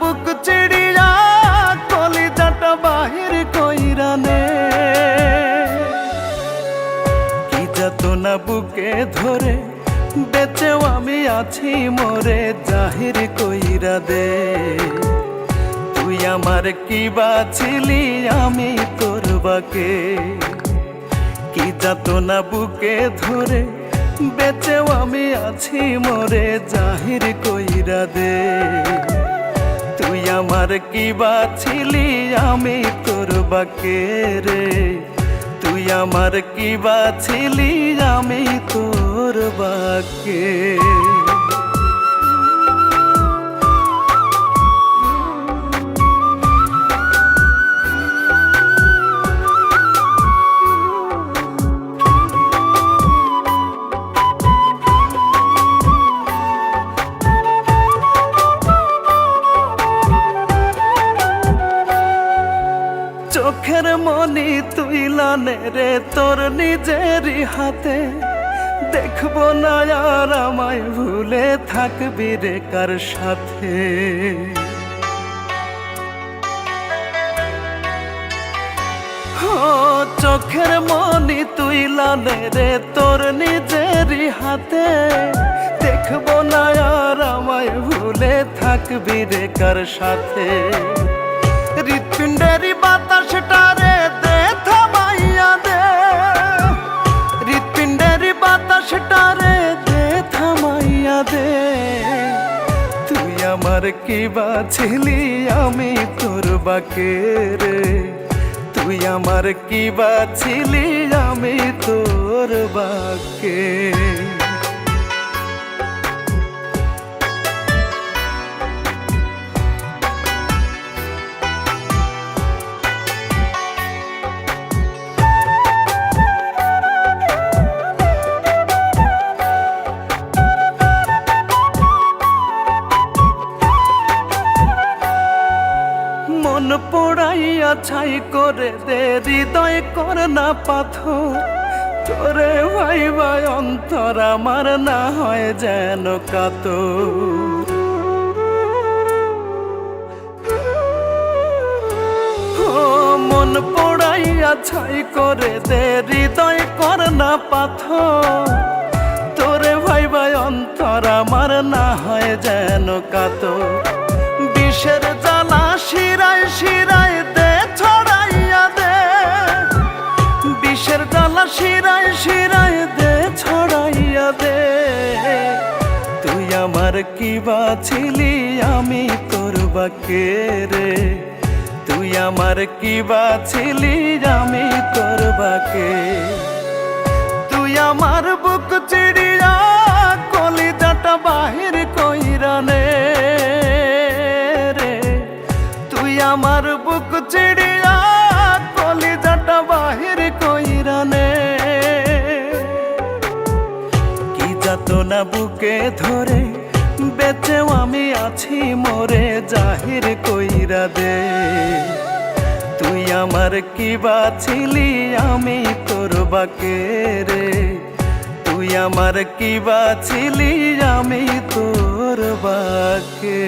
বুক চিড়িয়া কলিজাটা বাহির কইরানে কি যত না বুকে ধরে, বেঁচেও আমি আছি মোরে, জাহির কইরা দে। তুই আমার কি বাছিলি আমি তোর বাকে কি? যত না বুকে ধরে, বেঁচেও আমি আছি মোরে, জাহির কইরা দে। আমার কি বাছিলি আমি তোর বাকে রে। তুই আমার কি বাছিলি আমি তোর বাকে মনি তুই লানে রে তোর নিজেরই হাতে। দেখব না আর আমায় ভুলে থাকবি রে কার সাথে। চোখের মনি তুই লানে রে তোর নিজেরই হাতে। দেখব না আর আমায় ভুলে থাকবি রে কার সাথে। হৃৎপিণ্ডেরই বাতাসটা আমার কি বাছিলি আমি তোর বাকে রে? তুই আমার কি বাছিলি আমি তোর বাকে? পোড়াইয়া ছাই করে দে, হৃদয় কর না পাথর। তোরে ভাই ভাই অন্তর আমার না হয় যেন কাত মন পোড়াইয়া ছাই করে দে, হৃদয় কর না পাথর। তোরে ভাই ভাই অন্তর আমার না হয় যেন কাত বিষের কি বাছিলি আমি তোর বাকে রে? তুই আমার কি বাছিলি আমি তোর বাকে তুই আমার বুক চিড়িয়া কলিজাটা বাহির কইরানে রে। তুই আমার বুক চিড়িয়া কলিজাটা বাহির কইরানে কি যাত না বুকে ধরে বেঁচেও আমি আছি মোরে জাহির কইরা দে। তুই আমার কি বাছিলি আমি তোর বাকে রে। তুই আমার কি বাছিলি আমি তোর বাকে।